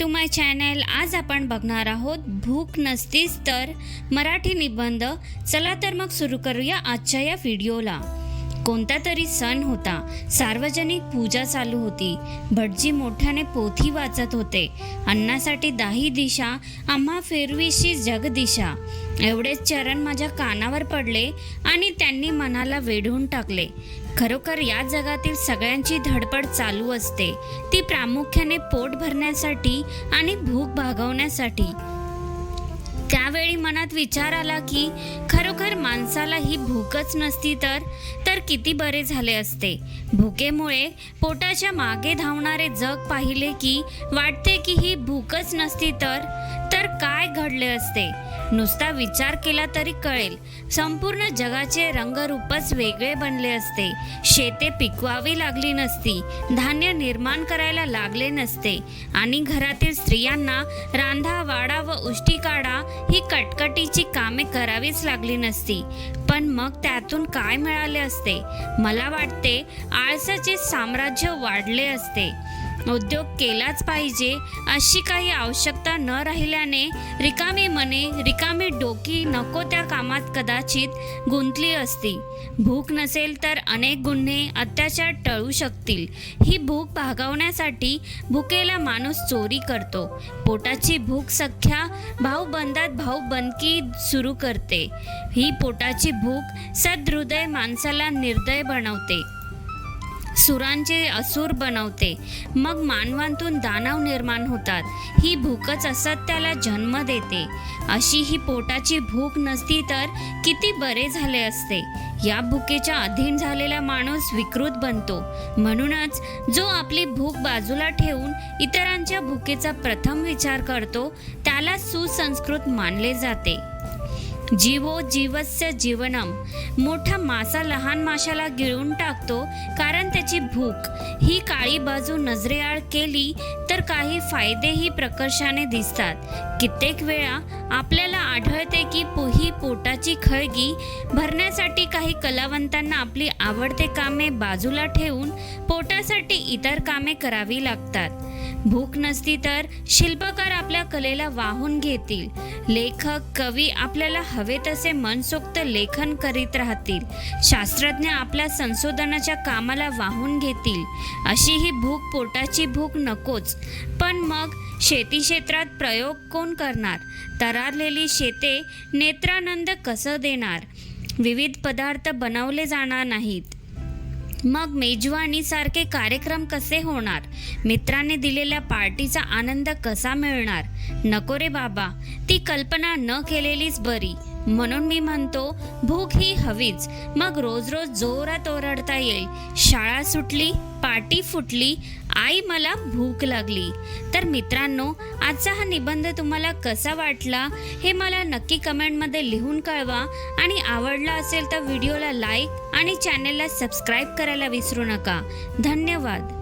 To my channel आज आपण बघणार आहोत भूक नसतीच तर मराठी निबंध. चला तर मग सुरू करूया आजच्या या व्हिडिओला कोणता तरी सण होता. सार्वजनिक पूजा चालू होती. भटजी मोठ्याने पोथी वाचत होते. अन्नासाठी दाही दिशा आम्हा फेरवीशी जगदिशा एवढेच चरण माझ्या कानावर पडले आणि त्यांनी मनाला वेढून टाकले. खरोखर या जगातील सगळ्यांची धडपड चालू असते. ती प्रामुख्याने पोट भरण्यासाठी आणि भूक भागवण्यासाठी. त्यावेळी मनात विचार आला की खरोखर माणसाला ही भूकच नसती तर? तर किती बरे झाले असते. भुकेमुळे पोटाच्या मागे धावणारे जग पाहिले की वाटते की ही भूकच नसती तर? तर काय घडले असते? नुसता विचार केला तरी कळेल. संपूर्ण जगाचे रंगरूपच वेगळे बनले असते. शेते पिकवावी लागली नसती. धान्य निर्माण करायला लागले नसते. आणि घरातील स्त्रियांना रांधा वाडा व उष्टी काढा ही कटकटीची कामे करावीच लागली नसते पण मग त्यातून काय मिळाले असते? मला वाटते आळसाचे साम्राज्य वाढले असते. उद्योग केलाच पाहिजे अशी काही आवश्यकता न राहिल्याने रिकामी मने रिकामी डोकी नको त्या कामात कदाचित गुंतली असती. भूक नसेल तर अनेक गुन्हे अत्याचार टळू शकतील. ही भूक भागवण्यासाठी भुकेला माणूस चोरी करतो. पोटाची भूक सख्या भाऊबंदात भाऊबंदकी सुरू करते. ही पोटाची भूक सदहृदय माणसाला निर्दय बनवते. सुरांचे असुर बनवते. मग मानवांतून दानव निर्माण होतात. ही भूकच असत्याला जन्म देते. अशी ही पोटाची भूक नसती तर किती बरे झाले असते. या भुकेच्या अधीन झालेला माणूस विकृत बनतो. म्हणूनच जो आपली भूक बाजूला ठेवून इतरांच्या भुकेचा प्रथम विचार करतो त्याला सुसंस्कृत मानले जाते. जीवो जीवस्य जीवनम. मोठा मासा लहान माशाला गिळून टाकतो कारण त्याची भूक. ही काळी बाजू नजरेआड केली तर काही फायदेही प्रकर्षाने दिसतात. कित्येक वेळा आपल्याला आढळते की पो- ही पोटाची खळगी भरण्यासाठी काही कलावंतांना आपली आवडते कामे बाजूला ठेवून पोटासाठी इतर कामे करावी लागतात. भूक नसती तर शिल्पकार आपल्या कलेला वाहून घेतील. लेखक कवी आपल्याला हवे तसे मनसोक्त लेखन करीत राहतील. शास्त्रज्ञ आपल्या संशोधनाच्या कामाला वाहून घेतील. अशी ही भूक पोटाची भूक नकोच. पण मग शेती क्षेत्रात प्रयोग कोण करणार? तरारलेली शेते नेत्रानंद कसं देणार? विविध पदार्थ बनवले जाणार नाहीत. मग मेजवानीसारखे कार्यक्रम कसे होणार? मित्राने दिलेल्या पार्टीचा आनंद कसा मिळणार? नको रे बाबा ती कल्पना न केलेलीच बरी. म्हणून मी म्हणतो भूक ही हवीच. मग रोज रोज जोरात ओरडता येईल. शाळा सुटली पाटी फुटली आई मला भूक लागली. तर मित्रांनो आजचा हा निबंध तुम्हाला कसा वाटला हे मला नक्की कमेंटमध्ये लिहून कळवा. आणि आवडला असेल तर व्हिडिओला लाईक आणि चॅनलला सबस्क्राईब करायला विसरू नका. धन्यवाद.